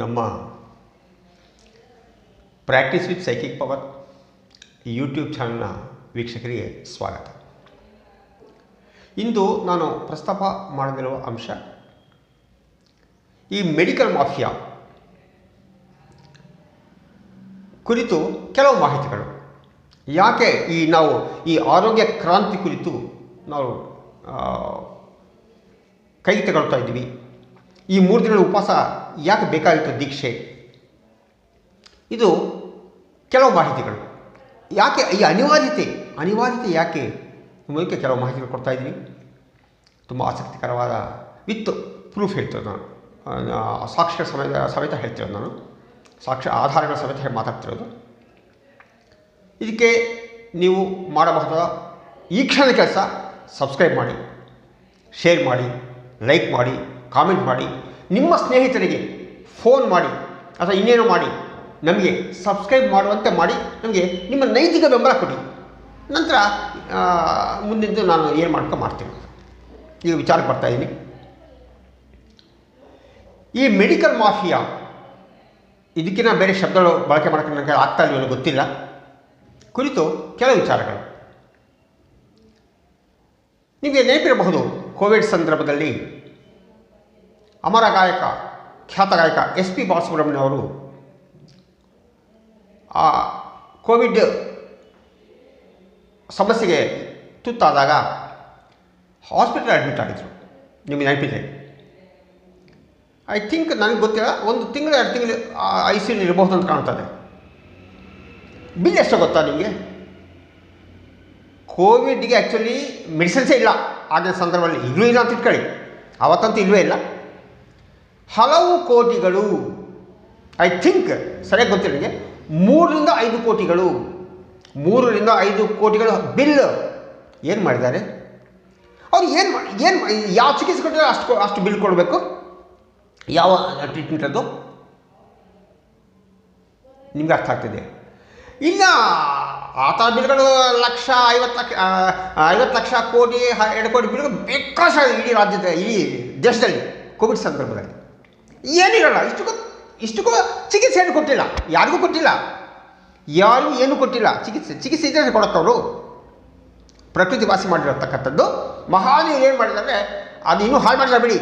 ನಮ್ಮ practice with psychic power YouTube ಚಾನಲ್ನ ವೀಕ್ಷಕರಿಗೆ ಸ್ವಾಗತ. ಇಂದು ನಾನು ಪ್ರಸ್ತಾಪ ಮಾಡಲಿರುವ ಅಂಶ, ಈ ಮೆಡಿಕಲ್ ಮಾಫಿಯಾ ಕುರಿತು ಕೆಲವು ಮಾಹಿತಿಗಳು. ಯಾಕೆ ಈ ನಾವು ಈ ಆರೋಗ್ಯ ಕ್ರಾಂತಿ ಕುರಿತು ನಾವು ಕೈ ತಗೊಳ್ತಾ ಇದ್ದೀವಿ? ಈ ಮೂರು ದಿನಗಳ ಉಪವಾಸ ಯಾಕೆ ಬೇಕಾಗಿತ್ತು ದೀಕ್ಷೆ? ಇದು ಕೆಲವು ಮಾಹಿತಿಗಳು. ಯಾಕೆ ಈ ಅನಿವಾರ್ಯತೆ ಅನಿವಾರ್ಯತೆ ಯಾಕೆ? ನಿಮಗೆ ಕೆಲವು ಮಾಹಿತಿಗಳು ಕೊಡ್ತಾ ಇದ್ದೀನಿ. ತುಂಬ ಆಸಕ್ತಿಕರವಾದ ವಿತ್ ಪ್ರೂಫ್ ಹೇಳ್ತೇವೆ ನಾನು. ಸಾಕ್ಷರ ಸಮೇತ ಸಮೇತ ಹೇಳ್ತೇವೆ ನಾನು. ಸಾಕ್ಷ್ಯ ಆಧಾರಗಳ ಸಮೇತ ಮಾತಾಡ್ತಿರೋದು. ಇದಕ್ಕೆ ನೀವು ಮಾಡಬಹುದಾದ ಈ ಕ್ಷಣದ ಕೆಲಸ, ಸಬ್ಸ್ಕ್ರೈಬ್ ಮಾಡಿ, ಶೇರ್ ಮಾಡಿ, ಲೈಕ್ ಮಾಡಿ, ಕಾಮೆಂಟ್ ಮಾಡಿ. ನಿಮ್ಮ ಸ್ನೇಹಿತರಿಗೆ ಫೋನ್ ಮಾಡಿ ಅಥವಾ ಇನ್ನೇನೋ ಮಾಡಿ, ನಮಗೆ ಸಬ್ಸ್ಕ್ರೈಬ್ ಮಾಡುವಂತೆ ಮಾಡಿ, ನಮಗೆ ನಿಮ್ಮ ನೈತಿಕ ಬೆಂಬಲ ಕೊಡಿ. ನಂತರ ಮುಂದಿನದು ನಾನು ಏನು ಮಾಡ್ಕೊ ಮಾಡ್ತೀನಿ. ಈಗ ವಿಚಾರಕ್ಕೆ ಬರ್ತಾಯಿದ್ದೀನಿ ಈ ಮೆಡಿಕಲ್ ಮಾಫಿಯಾ ಇದಕ್ಕಿಂತ ಬೇರೆ ಶಬ್ದಗಳು ಬಳಕೆ ಮಾಡೋಕ್ಕೆ ನನಗೆ ಆಗ್ತಾ ಇಲ್ವೋ ಗೊತ್ತಿಲ್ಲ. ಕುರಿತು ಕೆಲವು ವಿಚಾರಗಳು. ನಿಮಗೆ ನೆನಪಿರಬಹುದು, ಕೋವಿಡ್ ಸಂದರ್ಭದಲ್ಲಿ ಅಮರ ಗಾಯಕ, ಖ್ಯಾತ ಗಾಯಕ ಎಸ್ ಪಿ ಬಾಲಸುಬ್ರಹ್ಮಣ್ಯ ಅವರು ಆ ಕೋವಿಡ್ ಸಮಸ್ಯೆಗೆ ತುತ್ತಾದಾಗ ಹಾಸ್ಪಿಟಲ್ ಅಡ್ಮಿಟ್ ಆಗಿದ್ರು ನಿಮಗೆ ನೆನಪಿದೆ? ಐ ಥಿಂಕ್ ನನಗೆ ಗೊತ್ತಿಲ್ಲ, ಒಂದು ತಿಂಗಳು, ಎರಡು ತಿಂಗಳು ಐ ಸಿ ಇರಬಹುದು ಅಂತ ಕಾಣ್ತದೆ. ಬಿಲ್ ಎಷ್ಟು ಗೊತ್ತಾ ನಿಮಗೆ? ಕೋವಿಡ್ಗೆ ಆ್ಯಕ್ಚುಲಿ ಮೆಡಿಸಿನ್ಸೇ ಇಲ್ಲ. ಆಗಿನ ಸಂದರ್ಭದಲ್ಲಿ ಈಗಲೂ ಇಲ್ಲ ಅಂತ ಇಟ್ಕೊಳ್ಳಿ. ಅವತ್ತಂತೂ ಇಲ್ಲವೇ ಇಲ್ಲ. ಹಲವು ಕೋಟಿಗಳು ಐ ಥಿಂಕ್ ಸರಿಯಾಗಿ ಗೊತ್ತಿಲ್ಲ ನನಗೆ ಮೂರರಿಂದ ಐದು ಕೋಟಿಗಳು, ಮೂರರಿಂದ ಐದು ಕೋಟಿಗಳು ಬಿಲ್ ಏನು ಮಾಡಿದ್ದಾರೆ? ಅವ್ರು ಏನು ಏನು ಯಾವ ಚಿಕಿತ್ಸೆ ಕೊಟ್ಟರೆ ಅಷ್ಟು ಅಷ್ಟು ಬಿಲ್ ಕೊಡಬೇಕು? ಯಾವ ಟ್ರೀಟ್ಮೆಂಟ್ ಅದು? ನಿಮ್ಗೆ ಅರ್ಥ ಆಗ್ತಿದೆ. ಇನ್ನು ಆ ಥರ ಬಿಲ್ಗಳು ಲಕ್ಷ ಐವತ್ತು ಲಕ್ಷ ಐವತ್ತು ಲಕ್ಷ ಕೋಟಿ, ಎರಡು ಕೋಟಿ ಬಿಲ್ಗಳು ಬೇಕಾದ ಇಡೀ ರಾಜ್ಯದ ಈ ದೇಶದಲ್ಲಿ ಕೋವಿಡ್ ಸಂದರ್ಭದಲ್ಲಿ. ಏನಿರಲ್ಲ, ಇಷ್ಟಕ್ಕೂ ಇಷ್ಟಕ್ಕೂ ಚಿಕಿತ್ಸೆ ಏನು ಕೊಟ್ಟಿಲ್ಲ. ಯಾರಿಗೂ ಕೊಟ್ಟಿಲ್ಲ. ಯಾರಿಗೂ ಏನೂ ಕೊಟ್ಟಿಲ್ಲ. ಚಿಕಿತ್ಸೆ ಚಿಕಿತ್ಸೆ ಇದ್ದರೆ ಕೊಡತ್ತವರು. ಪ್ರಕೃತಿ ವಾಸಿ ಮಾಡಿರತಕ್ಕಂಥದ್ದು. ಮಹಾನೀಯರು ಏನು ಮಾಡಿದ್ದಾರೆ ಅದು ಇನ್ನೂ ಹಾಳು ಮಾಡಿಲ್ಲ ಬಿಡಿ.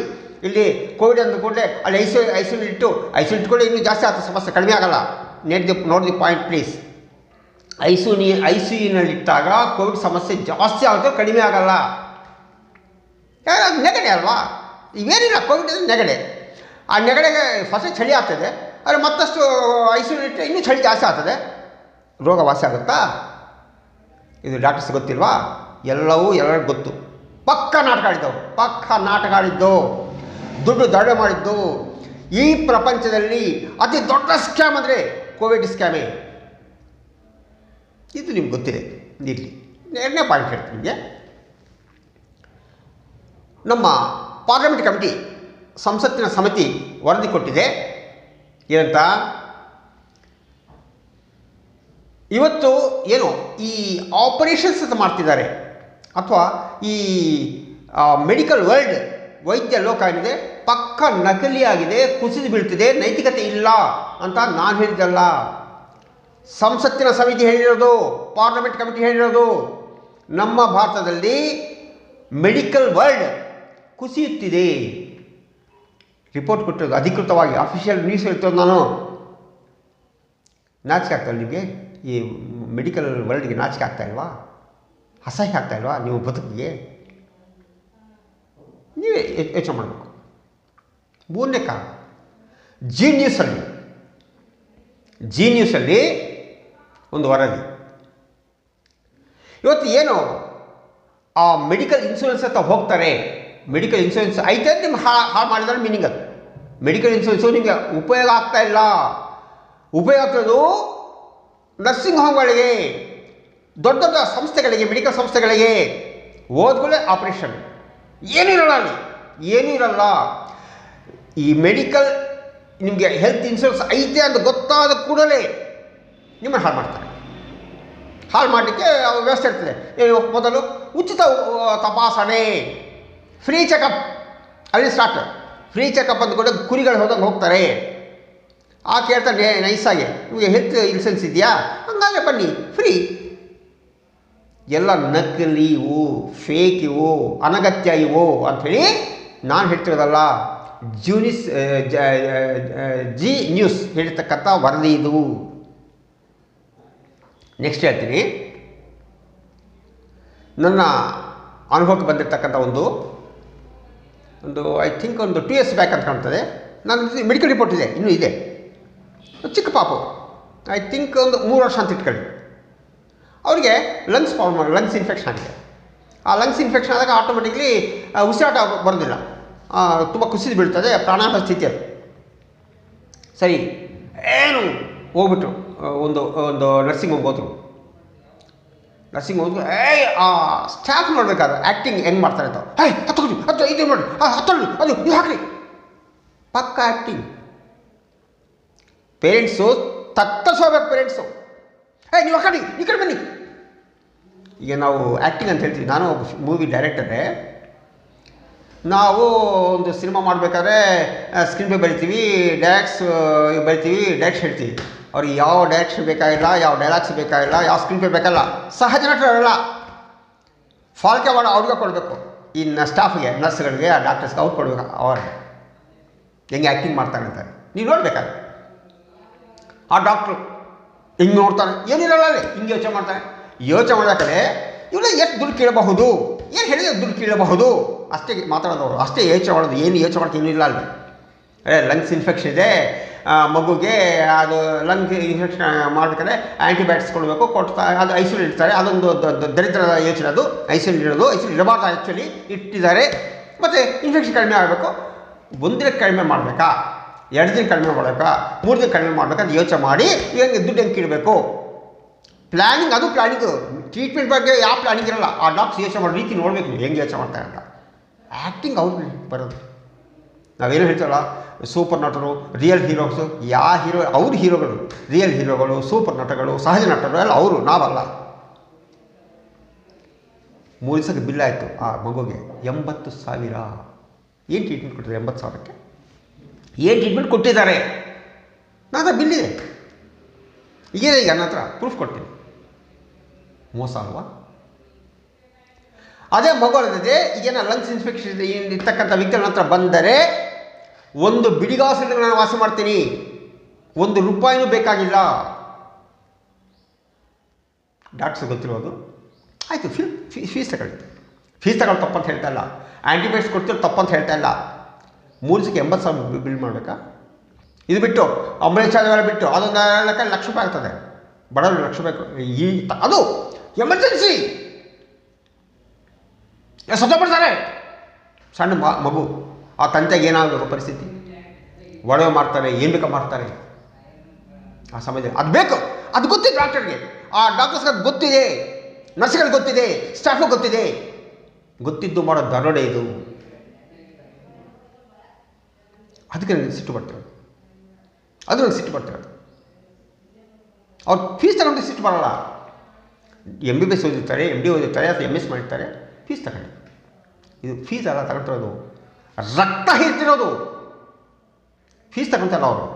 ಇಲ್ಲಿ ಕೋವಿಡ್ ಅಂದ ಕೂಡಲೇ ಅಲ್ಲಿ ಐಸು ಐಸು ಇಟ್ಟು ಐಸು ಇಟ್ಕೊಳ್ಳಿ ಇನ್ನೂ ಜಾಸ್ತಿ ಆಗ್ತದೆ ಸಮಸ್ಯೆ ಕಡಿಮೆ ಆಗಲ್ಲ. Net the note the point please. Ice ನೀ ಐ ಸಿ ಕೋವಿಡ್ ಸಮಸ್ಯೆ ಜಾಸ್ತಿ ಆಗುತ್ತೆ ಕಡಿಮೆ ಆಗಲ್ಲ. ನೆಗಡೆ ಅಲ್ವಾ? ಇವೇನಿಲ್ಲ ಕೋವಿಡ್ ಅಂದರೆ ನೆಗಡೆ. ಆ ನೆಗಡೆಗೆ ಫಸ್ಟ್ ಚಳಿ ಆಗ್ತದೆ, ಆದರೆ ಮತ್ತಷ್ಟು ಐಸು ಸಿ ಇಟ್ಟರೆ ಇನ್ನೂ ಚಳಿ ಜಾಸ್ತಿ ಆಗ್ತದೆ. ರೋಗ ವಾಸಿ ಆಗುತ್ತಾ? ಇದು ಡಾಕ್ಟರ್ಸ್ ಗೊತ್ತಿಲ್ವಾ? ಎಲ್ಲವೂ ಎಲ್ಲರಿಗೂ ಗೊತ್ತು. ಪಕ್ಕ ನಾಟಕ ಆಡಿದ್ದವು ಪಕ್ಕ ನಾಟಕ ಆಡಿದ್ದು ದುಡ್ಡು ದರೋಡೆ ಮಾಡಿದ್ದು. ಈ ಪ್ರಪಂಚದಲ್ಲಿ ಅತಿ ದೊಡ್ಡ ಸ್ಕ್ಯಾಮ್ ಅಂದರೆ ಕೋವಿಡ್ ಸ್ಕ್ಯಾಮೇ ಇದು ನಿಮ್ಗೆ ಗೊತ್ತಿದೆ, ಇರಲಿ. ಎರಡನೇ ಪಾಯಿಂಟ್ ಹೇಳ್ತೀನಿ ನಿಮಗೆ. ನಮ್ಮ ಪಾರ್ಲಿಮೆಂಟ್ ಕಮಿಟಿ ಸಂಸತ್ತಿನ ಸಮಿತಿ ವರದಿ ಕೊಟ್ಟಿದೆ. ಏನಂತ? ಇವತ್ತು ಏನು ಈ ಆಪರೇಷನ್ಸ್ ಅಂತ ಮಾಡ್ತಿದ್ದಾರೆ. ಅಥವಾ ಈ ಮೆಡಿಕಲ್ ವರ್ಲ್ಡ್ ವೈದ್ಯ ಲೋಕ ಏನಿದೆ, ಪಕ್ಕ ನಕಲಿಯಾಗಿದೆ ಕುಸಿದು ಬೀಳ್ತಿದೆ, ನೈತಿಕತೆ ಇಲ್ಲ ಅಂತ ನಾನು ಹೇಳಿದ್ದಲ್ಲ. ಸಂಸತ್ತಿನ ಸಮಿತಿ ಹೇಳಿರೋದು ಪಾರ್ಲಿಮೆಂಟ್ ಕಮಿಟಿ ಹೇಳಿರೋದು. ನಮ್ಮ ಭಾರತದಲ್ಲಿ ಮೆಡಿಕಲ್ ವರ್ಲ್ಡ್ ಕುಸಿಯುತ್ತಿದೆ. ರಿಪೋರ್ಟ್ ಕೊಟ್ಟಿರೋದು ಅಧಿಕೃತವಾಗಿ ಅಫಿಷಿಯಲ್ ನ್ಯೂಸ್ ಹೇಳ್ತಿರೋದು ನಾನು? ನಾಚಿಕೆ ಆಗ್ತಾ ನಿಮಗೆ? ಈ ಮೆಡಿಕಲ್ ವರ್ಲ್ಡ್ಗೆ ನಾಚಿಕೆ ಆಗ್ತಾ ಇಲ್ವಾ? ಅಸಹ್ಯ ಆಗ್ತಾ ಇಲ್ವಾ ನೀವು ಬದುಕಿಗೆ? ನೀವೇ ಯೋಚನೆ ಮಾಡಬೇಕು. ಮೂರನೇ ಕಾರಣ ಜಿ ನ್ಯೂಸಲ್ಲಿ ಜಿ ನ್ಯೂಸಲ್ಲಿ ಒಂದು ವರದಿ. ಇವತ್ತು ಏನು? ಆ ಮೆಡಿಕಲ್ ಇನ್ಶೂರೆನ್ಸ್ ಅಂತ ಹೋಗ್ತಾರೆ. ಮೆಡಿಕಲ್ ಇನ್ಶೂರೆನ್ಸ್ ಐತೆ ಅಂತ ನಿಮ್ಗೆ ಹಾ ಹಾಳು ಮಾಡಿದ್ರೆ ಮೀನಿಂಗ್ ಅದು ಮೆಡಿಕಲ್ ಇನ್ಶೂರೆನ್ಸು ನಿಮಗೆ ಉಪಯೋಗ ಆಗ್ತಾ ಇಲ್ಲ ಉಪಯೋಗ ಆಗ್ತದು ನರ್ಸಿಂಗ್ ಹೋಮ್ಗಳಿಗೆ ದೊಡ್ಡ ದೊಡ್ಡ ಸಂಸ್ಥೆಗಳಿಗೆ ಮೆಡಿಕಲ್ ಸಂಸ್ಥೆಗಳಿಗೆ ಹೋದ್ಗಳೇ ಆಪ್ರೇಷನ್ ಏನೂ ಇರೋಲ್ಲ ಅಲ್ಲಿ. ಏನೂ ಇರಲ್ಲ. ಈ ಮೆಡಿಕಲ್ ನಿಮಗೆ ಹೆಲ್ತ್ ಇನ್ಶೂರೆನ್ಸ್ ಐತೆ ಅಂತ ಗೊತ್ತಾದ ಕೂಡಲೇ ನಿಮ್ಮನ್ನು ಹಾಳು ಮಾಡ್ತಾರೆ. ಹಾಳು ಮಾಡಲಿಕ್ಕೆ ವ್ಯವಸ್ಥೆ ಇರ್ತದೆ. ಮೊದಲು ಉಚಿತ ತಪಾಸಣೆ. ಫ್ರೀ ಚೆಕಪ್ ಅಲ್ಲಿ ಸ್ಟಾರ್ಟ್ ಫ್ರೀ ಚೆಕಪ್ ಅಂತ ಕೂಡ ಕುರಿಗಳು ಹೋದಂಗೆ ಹೋಗ್ತಾರೆ. ಆ ಕೇಳ್ತಾನೆ ನೈಸಾಗಿ ನಿಮಗೆ ಹೆಲ್ತ್ ಇನ್ಸೂರೆನ್ಸ್ ಇದೆಯಾ? ಹಂಗಾದ್ರೆ ಬನ್ನಿ ಫ್ರೀ ಎಲ್ಲ ನಕಲಿ ಇವು ಫೇಕ್ ಇವು ಅನಗತ್ಯ ಇವು ಅಂಥೇಳಿ ನಾನು ಹೇಳ್ತಿರೋದಲ್ಲ ಜೂನಿಸ್ ಆ, ಜಿ ನ್ಯೂಸ್ ಹೇಳಿರ್ತಕ್ಕಂಥ ವರದಿ ಇದು. ನೆಕ್ಸ್ಟ್ ಹೇಳ್ತೀನಿ. ನನ್ನ ಅನುಭವಕ್ಕೆ ಬಂದಿರತಕ್ಕಂಥ ಒಂದು ಒಂದು ಐ ಥಿಂಕ್ ಒಂದು ಟು ಇಯರ್ಸ್ ಬ್ಯಾಕ್ ಅಂತ ಕಾಣ್ತದೆ. ನನ್ನ ಮೆಡಿಕಲ್ ರಿಪೋರ್ಟ್ ಇದೆ, ಇನ್ನೂ ಇದೆ. ಚಿಕ್ಕ ಪಾಪು. ಐ ಥಿಂಕ್ ಒಂದು ಮೂರು ವರ್ಷ ಅಂತ ಇಟ್ಕೊಳ್ಳಿ. ಅವರಿಗೆ ಲಂಗ್ಸ್ ಪ್ರಾಬ್ಲಮ್ ಲಂಗ್ಸ್ ಇನ್ಫೆಕ್ಷನ್ ಆಗಿದೆ. ಆ ಲಂಗ್ಸ್ ಇನ್ಫೆಕ್ಷನ್ ಆದಾಗ ಆಟೋಮೆಟಿಕ್ಲಿ ಉಸಿರಾಟ ಬರೋದಿಲ್ಲ. ತುಂಬ ಕುಸಿದು ಬೀಳ್ತದೆ ಪ್ರಾಣಾಂತ ಸ್ಥಿತಿ ಅದು. ಸರಿ, ಏನು ಹೋಗ್ಬಿಟ್ರು ಒಂದು ಒಂದು ನರ್ಸಿಂಗ್ ಹೋಮ್ ಹೋದ್ರು. ನರ್ಸಿಂಗ್ ಹೋದ್ರು, ಏಯ್, ಆ ಸ್ಟಾಫ್ ನೋಡ್ಬೇಕಾದ್ರೆ ಆ್ಯಕ್ಟಿಂಗ್ ಹೆಂಗೆ ಮಾಡ್ತಾರೆ ಅಂತ. ಹೇ ಹತ್ತು ಹತ್ತು ಇದು ನೋಡಿ ಹತ್ತೊಳ್ಳಿ ಅದು ಇದು ಹಾಕ್ರಿ. ಪಕ್ಕ ಆ್ಯಕ್ಟಿಂಗ್ ಪೇರೆಂಟ್ಸು ತತ್ತರಿಸೋಬೇಕು ಪೇರೆಂಟ್ಸು ಏಯ್, ನೀವು ಆ ಕಡೆ ಈ ಕಡೆ ಬನ್ನಿ. ಈಗ ನಾವು ಆ್ಯಕ್ಟಿಂಗ್ ಅಂತ ಹೇಳ್ತೀವಿ. ನಾನು ಒಬ್ಬ ಮೂವಿ ಡೈರೆಕ್ಟರೇ ನಾವು ಒಂದು ಸಿನಿಮಾ ಮಾಡಬೇಕಾದ್ರೆ ಸ್ಕ್ರೀನ್ ಪೇ ಬರಿತೀವಿ ಡೈರೆಕ್ಟ್ಸ್ ಬರಿತೀವಿ ಡ್ಯಾಕ್ಸ್ ಹೇಳ್ತೀವಿ. ಅವ್ರಿಗೆ ಯಾವ ಡೈರೆಕ್ಷನ್ ಬೇಕಾಗಿಲ್ಲ, ಯಾವ ಡೈಲಾಗ್ಸ್ ಬೇಕಾಗಿಲ್ಲ, ಯಾವ ಸ್ಕ್ರೀನ್ ಪೇ ಬೇಕಲ್ಲ ಸಹಜ ನಟರಲ್ಲ. ಫಾಲ್ಕೆ ಮಾಡೋ ಅವ್ರಿಗೆ ಕೊಡಬೇಕು. ಇನ್ನು ಸ್ಟಾಫ್ಗೆ ನರ್ಸ್ಗಳಿಗೆ ಆ ಡಾಕ್ಟರ್ಸ್ಗೆ ಅವ್ರು ಕೊಡಬೇಕು ಅವಾರ್ಡ್ ಹೆಂಗೆ ಆ್ಯಕ್ಟಿಂಗ್ ಮಾಡ್ತಾನೆ ಅಂತಾರೆ ನೀವು ನೋಡ್ಬೇಕಾದ್ರೆ ಆ ಡಾಕ್ಟ್ರು ಹಿಂಗೆ ನೋಡ್ತಾನೆ ಏನಿರಲ್ಲ ಅಲ್ಲಿ, ಹಿಂಗೆ ಯೋಚನೆ ಮಾಡ್ತಾನೆ. ಯೋಚನೆ ಮಾಡಬೇಕಾದ್ರೆ ಇವನ್ನ ಎಷ್ಟು ದುಡ್ಡು ಕೇಳಬಹುದು? ಏನು ಹೇಳಿದ್ರೆ ದುಡ್ಡು ಕೇಳಬಹುದು? ಅಷ್ಟೇ ಮಾತಾಡೋದು ಅವರು ಅಷ್ಟೇ ಯೋಚನೆ ಮಾಡೋದು, ಏನು ಯೋಚನೆ ಮಾಡ್ತೀನಿ ಇಲ್ಲ ಅಲ್ಲಿ. ಲಂಗ್ಸ್ ಇನ್ಫೆಕ್ಷನ್ ಇದೆ. ಮಗುಗೆ ಅದು ಲಂಗ್ ಇನ್ಫೆಕ್ಷನ್ ಮಾಡ್ಬೇಕಾದ್ರೆ ಆ್ಯಂಟಿಬಯೋಟಿಕ್ಸ್ ಕೊಡಬೇಕು. ಕೊಡ್ತಾ ಅದು ಐಸೋಲೇಟ್ ಇಡ್ತಾರೆ. ಅದೊಂದು ದರಿದ್ರದ ಯೋಚನೆ ಅದು. ಐಸೋಲೇಟ್ ಇಡೋದು. ಐಸೋಲೇಟ್ ಇಡಬಾರ್ದು ಆ್ಯಕ್ಚುಲಿ ಇಟ್ಟಿದ್ದಾರೆ. ಮತ್ತು ಇನ್ಫೆಕ್ಷನ್ ಕಡಿಮೆ ಆಗಬೇಕು. ಒಂದಿನ ದಿನ ಕಡಿಮೆ ಮಾಡಬೇಕಾ? ಎರಡು ದಿನ ಕಡಿಮೆ ಮಾಡಬೇಕಾ? ಮೂರು ದಿನ ಕಡಿಮೆ ಮಾಡಬೇಕಾ ಅದು ಯೋಚನೆ ಮಾಡಿ ಹೆಂಗೆ ದುಡ್ಡು ಹೆಂಗೆ ಇಡಬೇಕು? ಪ್ಲ್ಯಾನಿಂಗ್ ಅದು ಪ್ಲ್ಯಾನಿಂಗು ಟ್ರೀಟ್ಮೆಂಟ್ ಬಗ್ಗೆ ಯಾವ ಪ್ಲ್ಯಾನಿಂಗ್ ಇರಲ್ಲ. ಆ ಡಾಕ್ಟ್ಸ್ ಯೋಚನೆ ಮಾಡೋ ರೀತಿ ನೋಡಬೇಕು ಹೆಂಗೆ ಯೋಚನೆ ಮಾಡ್ತಾರೆ ಅಂತ. ಆ್ಯಕ್ಟಿಂಗ್ ಅವ್ರಿಗೆ ಬರೋದು. ನಾವೇನು ಹೇಳ್ತಾರಲ್ಲ ಸೂಪರ್ ನಟರು ರಿಯಲ್ ಹೀರೋಸು ಯಾವ ಹೀರೋ ಅವ್ರ ಹೀರೋಗಳು ರಿಯಲ್ ಹೀರೋಗಳು ಸೂಪರ್ ನಟಗಳು, ಸಹಜ ನಟರು, ಎಲ್ಲ ಅವರು, ನಾವಲ್ಲ. ಮೂರು ದಿವಸಕ್ಕೆ ಬಿಲ್ ಆಯಿತು ಆ ಮಗುಗೆ, ಎಂಬತ್ತು ಸಾವಿರ. ಏನು ಟ್ರೀಟ್ಮೆಂಟ್ ಕೊಟ್ಟಿದ್ದಾರೆ ಎಂಬತ್ತು ಸಾವಿರಕ್ಕೆ? ಏನು ಟ್ರೀಟ್ಮೆಂಟ್ ಕೊಟ್ಟಿದ್ದಾರೆ? ನಾನು ಬಿಲ್ಲಿದೆ ಇದೆ. ಈಗ ಈಗ ನನ್ನ ಹತ್ರ ಪ್ರೂಫ್ ಕೊಡ್ತೀನಿ. ಮೋಸ ಅಲ್ವಾ? ಅದೇ ಮಗು ಅಲ್ಲದೆ ಈಗೇನ ಲಂಗ್ಸ್ ಇನ್ಫೆಕ್ಷನ್ ಇರ್ತಕ್ಕಂಥ ವ್ಯಕ್ತಿಗಳ ಹತ್ರ ಬಂದರೆ ಒಂದು ಬಿಡಿಗಾಸಲ್ಲಿ ನಾನು ವಾಸ ಮಾಡ್ತೀನಿ. ಒಂದು ರೂಪಾಯಿನೂ ಬೇಕಾಗಿಲ್ಲ. ಡಾಕ್ಟರ್ಸ್ ಗೊತ್ತಿರೋದು ಆಯಿತು, ಫೀ ಫೀಸ್ ತಗೊಳ್ಳಿ. ಫೀಸ್ ತಗೊಳ್ಳಿ ತಪ್ಪಂತ ಹೇಳ್ತಾ ಇಲ್ಲ. ಆ್ಯಂಟಿಬಯೋಟಿಕ್ಸ್ ಕೊಡ್ತಿರೋ ತಪ್ಪಂತ ಹೇಳ್ತಾ ಇಲ್ಲ. ಮೂರು ದಿವಸಕ್ಕೆ ಎಂಬತ್ತು ಸಾವಿರ ಬಿಲ್ ಮಾಡಬೇಕಾ? ಇದು ಬಿಟ್ಟು ಅಂಬುಲೆನ್ಸ್ ಚಾರ್ಜ್ ಬಿಟ್ಟು, ಅದೊಂದು ಲಕ್ಷ ರೂಪಾಯಿ ಆಗ್ತದೆ. ಬಡವರು ಲಕ್ಷ ರೂಪಾಯಿ ಈ ಅದು ಎಮರ್ಜೆನ್ಸಿ! ಸತ್ತೋಗ್ಬಿಡ್ತಾರೆ ಸಣ್ಣ ಮಗು. ಆ ತಂತೆಗೆ ಏನಾಗಬೇಕು ಪರಿಸ್ಥಿತಿ? ಒಡವೆ ಮಾಡ್ತಾರೆ ಏನು ಬೇಕಾ ಮಾಡ್ತಾರೆ. ಆ ಸಮಯದಲ್ಲಿ ಅದು ಬೇಕು. ಅದು ಗೊತ್ತಿದೆ ಡಾಕ್ಟರ್ಗೆ ಆ ಡಾಕ್ಟರ್ಸ್ಗೆ ಅದು ಗೊತ್ತಿದೆ. ನರ್ಸ್ಗಳಿಗೆ ಗೊತ್ತಿದೆ. ಸ್ಟಾಫ್ಗೆ ಗೊತ್ತಿದೆ. ಗೊತ್ತಿದ್ದು ಮಾಡೋ ದರೋಡೆ ಇದು. ಅದಕ್ಕೆ ನನಗೆ ಸಿಟ್ಟು ಬರ್ತಾರೆ ಅದು ನನಗೆ ಸಿಟ್ಟು ಬರ್ತಾರೆ ಅವ್ರು ಫೀಸ್ ತಗೊಂಡು ಸಿಟ್ಟು ಬರೋಲ್ಲ. ಎಂ ಬಿ ಬಿ ಎಸ್ ಓದಿರ್ತಾರೆ ಎಂ ಡಿ ಓದಿರ್ತಾರೆ, ಅಥವಾ ಎಂ ಎಸ್ ಮಾಡಿರ್ತಾರೆ ಫೀಸ್ ತಗೊಂಡು. ಇದು ಫೀಸ್ ಅಲ್ಲ ತಗೊಳ್ತಿರೋದು ರಕ್ತ ಹೀರ್ತಿರೋದು. ಫೀಸ್ ತಗೊಳ್ತಾರಲ್ಲ ಅವರು.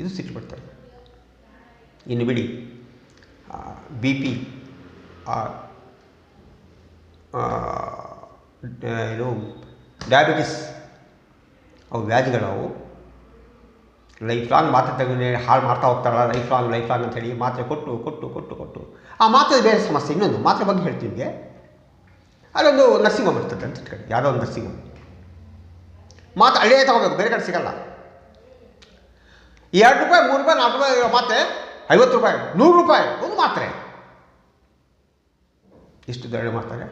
ಇದು ಸಿಟ್ಟು ಬರ್ತಾರೆ ಇನ್ನು ಬಿಡಿ. ಬಿ ಪಿ ಏನು ಡಯಾಬಿಟಿಸ್ ಅವು ವ್ಯಾಧಿಗಳವು. ಲೈಫ್ ಲಾಂಗ್ ಮಾತ್ರೆ ತಗೊಂಡು ಹಾಳು ಮಾಡ್ತಾ ಹೋಗ್ತಾರಲ್ಲ ಲೈಫ್ ಲಾಂಗ್ ಲೈಫ್ ಲಾಂಗ್ ಅಂತೇಳಿ ಮಾತ್ರೆ ಕೊಟ್ಟು ಕೊಟ್ಟು ಕೊಟ್ಟು ಕೊಟ್ಟು. ಆ ಮಾತ್ರೆ ಬೇರೆ ಸಮಸ್ಯೆ. ಇನ್ನೊಂದು ಮಾತ್ರೆ ಬಗ್ಗೆ ಹೇಳ್ತೀನಿ ನಿಮಗೆ. ಅಲ್ಲೊಂದು ನರ್ಸಿಂಗ್ ಹೋಮ್ ಇರ್ತದೆ ಅಂತ ಇಟ್ಕೊಳ್ಳಿ ಯಾವುದೋ ಒಂದು ನರ್ಸಿಂಗ್ ಹೋಮ್ ಮಾತು ಅಲ್ಲೇ ತಗೋಬೇಕು, ಬೇರೆ ಕಡೆ ಸಿಗಲ್ಲ. ಎರಡು ರೂಪಾಯಿ, ಮೂರು ರೂಪಾಯಿ, ನಾಲ್ಕು ರೂಪಾಯಿ ಮಾತ್ರೆ, ಐವತ್ತು ರೂಪಾಯಿ, ನೂರು ರೂಪಾಯಿ, ಒಂದು ಮಾತ್ರೆ. ಇಷ್ಟು ಧರಣಿ ಮಾಡ್ತಾರೆ?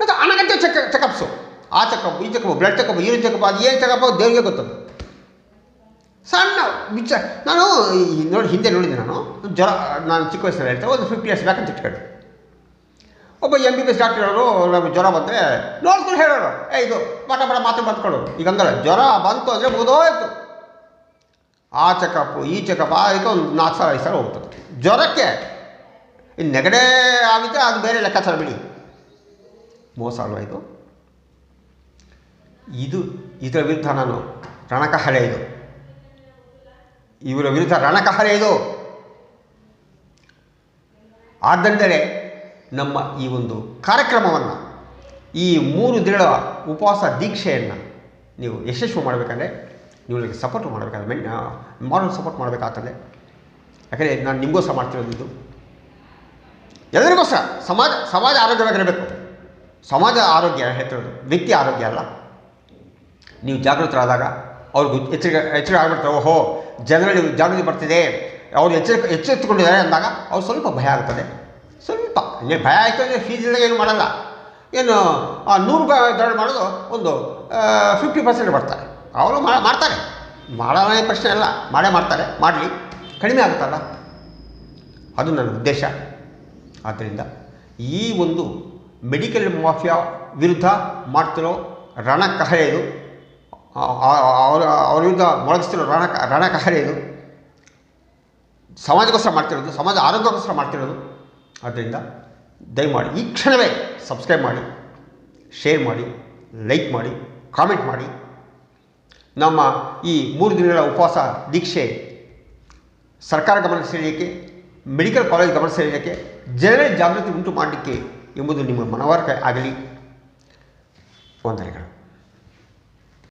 ಮತ್ತು ಅನಗತ್ಯ ಚೆಕ್ ಚೆಕಪ್ಸು ಆ ಚೆಕಪ್ ಈ checkup blood checkup urine checkup ಅದು ಏನು ಚೆಕಪ್ ದೇವರಿಗೆ ಗೊತ್ತದು. ಸಣ್ಣ ವಿಚಾರ ನಾನು ನೋಡಿ ಹಿಂದೆ ನೋಡಿದ್ದೆ ನಾನು. ಜ್ವರ ನಾನು ಚಿಕ್ಕ ವಯಸ್ಸಲ್ಲಿ ಹೇಳ್ತೇನೆ ಒಂದು ಫಿಫ್ಟಿ ಇಯರ್ಸ್ ಬ್ಯಾಕ್ ಅಂತ ಇಟ್ಕೊಂಡು. ಒಬ್ಬ M B B S doctor ಅವರು ನಮಗೆ ಜ್ವರ ಬಂದರೆ ನೋಡ್ಕೊಂಡು ಹೇಳೋರು. ಏ, ಇದು ಬಟ ಬಟ ಮಾತು ಬರ್ತ್ಕೊಡು ಈಗ ಅಂದ್ರೆ ಜ್ವರ ಬಂತು ಅಂದರೆ ಮುಗಿದೋಯ್ತು. ಆ ಚೆಕಪ್ಪು ಈ ಚೆಕಪ್ ಅದಕ್ಕೆ ಒಂದು ನಾಲ್ಕು ಸಾವಿರ, ಐದು ಸಾವಿರ ಹೋಗ್ತದೆ. ಜ್ವರಕ್ಕೆ ಇನ್ನು ನೆಗಡೆ ಆಗುತ್ತೆ ಅದು ಬೇರೆ ಲೆಕ್ಕಾಚಾರ ಬಿಡಿ. ಮೋಸ ಅಲ್ವಾ ಇದು. ಇದು ಇದರ ವಿರುದ್ಧ ನಾನು ರಣಕಹಳೆ ಇದು. ಇವರ ವಿರುದ್ಧ ರಣಕಹಳೆ ಇದು. ಆದ್ದರಿಂದಲೇ ನಮ್ಮ ಈ ಒಂದು ಕಾರ್ಯಕ್ರಮವನ್ನು, ಈ ಮೂರು ದಿನಗಳ ಉಪವಾಸ ದೀಕ್ಷೆಯನ್ನು ನೀವು ಯಶಸ್ವಿ ಮಾಡಬೇಕಂದ್ರೆ, ನೀವು ನನಗೆ ಸಪೋರ್ಟ್ ಮಾಡಬೇಕಾದ್ರೆ, ಮೆನ್ ಮಾರಲ್ ಸಪೋರ್ಟ್ ಮಾಡಬೇಕಾಗ್ತದೆ ಯಾಕಂದರೆ ನಾನು ನಿಮಗೋಸ್ಕರ ಮಾಡ್ತಿರೋದಿದ್ದು. ಎಲ್ಲರಿಗೋಸ್ಕರ ಸಮಾಜ ಸಮಾಜ ಆರೋಗ್ಯವಾಗಿರಬೇಕು. ಸಮಾಜ ಆರೋಗ್ಯ ಹೇಳ್ತಿರೋದು, ವ್ಯಕ್ತಿ ಆರೋಗ್ಯ ಅಲ್ಲ. ನೀವು ಜಾಗೃತರಾದಾಗ ಅವ್ರಿಗೆ ಎಚ್ಚರಿಕೆ ಎಚ್ಚರಿಕೆ ಆಗ್ಬಿಡ್ತಾರೆ ಓಹೋ, ಜನರಲ್ಲಿ ಜಾಗೃತಿ ಬರ್ತಿದೆ. ಅವ್ರು ಎಚ್ಚರಿಕೆ ಎಚ್ಚೆತ್ತುಕೊಂಡಿದ್ದಾರೆ ಅಂದಾಗ ಅವ್ರು ಸ್ವಲ್ಪ ಭಯ ಆಗ್ತದೆ. ಸ್ವಲ್ಪ ಇನ್ನೇ ಭಯ ಆಯಿತು ಅಂದರೆ ಫೀಸ್ ಇಲ್ಲದೆ ಏನು ಮಾಡಲ್ಲ. ಏನು ಆ ನೂರು ರೂಪಾಯಿ ದಂಡ ಮಾಡೋದು ಒಂದು ಫಿಫ್ಟಿ ಪರ್ಸೆಂಟ್ ಬರ್ತಾರೆ. ಅವರು ಮಾಡ್ತಾರೆ. ಮಾಡೋದೇ ಪ್ರಶ್ನೆ ಅಲ್ಲ. ಮಾಡೇ ಮಾಡ್ತಾರೆ. ಮಾಡಲಿ. ಕಡಿಮೆ ಆಗುತ್ತಲ್ಲ. ಅದು ನನ್ನ ಉದ್ದೇಶ. ಆದ್ದರಿಂದ ಈ ಒಂದು ಮೆಡಿಕಲ್ ಮಾಫಿಯಾ ವಿರುದ್ಧ ಮಾಡ್ತಿರೋ ರಣಕಹಳೆ ಇದು. ಅವರ, ಅವ್ರ ವಿರುದ್ಧ ಮೊಳಗಿಸ್ತಿರೋ ರಣ ರಣಕಹಳೆ ಇದು. ಸಮಾಜಕ್ಕೋಸ್ಕರ ಮಾಡ್ತಿರೋದು, ಸಮಾಜ ಆರೋಗ್ಯಕ್ಕೋಸ್ಕರ ಮಾಡ್ತಿರೋದು. ಆದ್ದರಿಂದ ದಯಮಾಡಿ ಈ ಕ್ಷಣವೇ ಸಬ್ಸ್ಕ್ರೈಬ್ ಮಾಡಿ ಶೇರ್ ಮಾಡಿ ಲೈಕ್ ಮಾಡಿ ಕಾಮೆಂಟ್ ಮಾಡಿ. ನಮ್ಮ ಈ ಮೂರು ದಿನಗಳ ಉಪವಾಸ ದೀಕ್ಷೆ ಸರ್ಕಾರ ಗಮನ ಸೆಳೆಯೋಕ್ಕೆ ಮೆಡಿಕಲ್ ಕಾಲೇಜ್ ಗಮನ ಸೆಳೆಯೋಕ್ಕೆ ಜನರೇ ಜಾಗೃತಿ ಉಂಟು ಮಾಡಲಿಕ್ಕೆ ಎಂಬುದು ನಿಮ್ಮ ಮನವರಿಕೆ ಆಗಲಿ. ವಂದನೆಗಳು.